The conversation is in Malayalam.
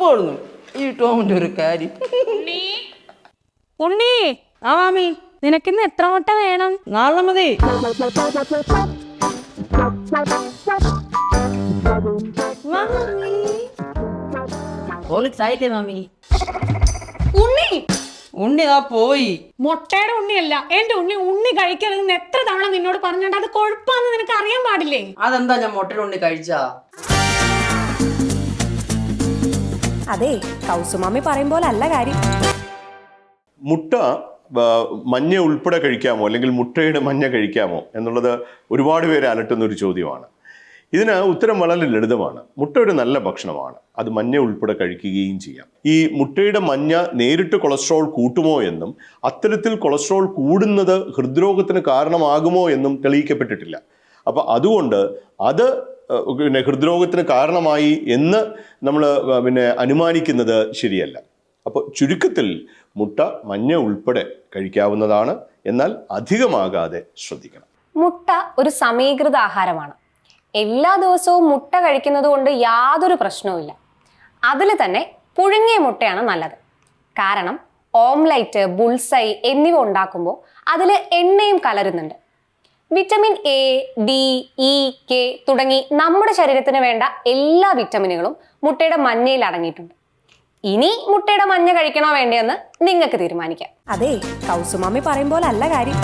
പോടുന്നു ഈ ടോമിന്റെ ഒരു കാര്യം. ഉണ്ണി. ആ മാമി നിനക്കിന്ന് എത്ര മുട്ട വേണം? നാളെ മതി. മാമി. ഉണ്ണി. ഉണ്ണി ആ പോയി. മുട്ടയുടെ ഉണ്ണിയല്ല എന്റെ ഉണ്ണി ഉണ്ണി കഴിക്കരുതെന്ന് എത്ര തവണ നിന്നോട് പറഞ്ഞിട്ട് അത് കൊഴുപ്പാന്ന് നിനക്ക് അറിയാൻ പാടില്ലേ? അതെന്താ ഞാൻ മുട്ടയുടെ ഉണ്ണി കഴിച്ചാ? അതെ കൗസുമാമി പറയും പോലെ അല്ല കാര്യം. മുട്ട മഞ്ഞ ഉൾപ്പെടെ കഴിക്കാമോ? അല്ലെങ്കിൽ മുട്ടയുടെ മഞ്ഞ കഴിക്കാമോ? എന്നുള്ളത് ഒരുപാട് പേര് അലട്ടുന്ന ഒരു ചോദ്യമാണ്. ഇതിന് ഉത്തരം വളരെ ലളിതമാണ്. മുട്ട ഒരു നല്ല ഭക്ഷണമാണ്. അത് മഞ്ഞ ഉൾപ്പെടെ കഴിക്കുകയും ചെയ്യാം. ഈ മുട്ടയുടെ മഞ്ഞ നേരിട്ട് കൊളസ്ട്രോൾ കൂട്ടുമോ എന്നും അത്തരത്തിൽ കൊളസ്ട്രോൾ കൂടുന്നത് ഹൃദ്രോഗത്തിന് കാരണമാകുമോ എന്നും തെളിയിക്കപ്പെട്ടിട്ടില്ല. അപ്പോൾ അതുകൊണ്ട് അത് പിന്നെ ഹൃദ്രോഗത്തിന് കാരണമായി എന്ന് നമ്മൾ പിന്നെ അനുമാനിക്കുന്നത് ശരിയല്ല. അപ്പോൾ ചുരുക്കത്തിൽ മുട്ട മഞ്ഞ ഉൾപ്പെടെ കഴിക്കാവുന്നതാണ്. എന്നാൽ അധികമാകാതെ ശ്രദ്ധിക്കണം. മുട്ട ഒരു സമീകൃത ആഹാരമാണ്. എല്ലാ ദിവസവും മുട്ട കഴിക്കുന്നത് കൊണ്ട് യാതൊരു പ്രശ്നവുമില്ല അതിൽ തന്നെ പുഴുങ്ങിയ മുട്ടയാണ് നല്ലത്. കാരണം ഓംലൈറ്റ് ബുൾസൈ എന്നിവ ഉണ്ടാക്കുമ്പോൾ അതിൽ എണ്ണയും കലരുന്നുണ്ട്. Vitamin A D E K തുടങ്ങി നമ്മുടെ ശരീരത്തിന് വേണ്ട എല്ലാ വിറ്റമിനുകളും മുട്ടയുടെ മഞ്ഞയിൽ അടങ്ങിയിട്ടുണ്ട്. ഇനി മുട്ടയുടെ മഞ്ഞ കഴിക്കണോ വേണ്ടയെന്ന് നിങ്ങൾക്ക് തീരുമാനിക്കാം. അതെ കൗസുമാമി പറയും പോലെ അല്ല കാര്യം.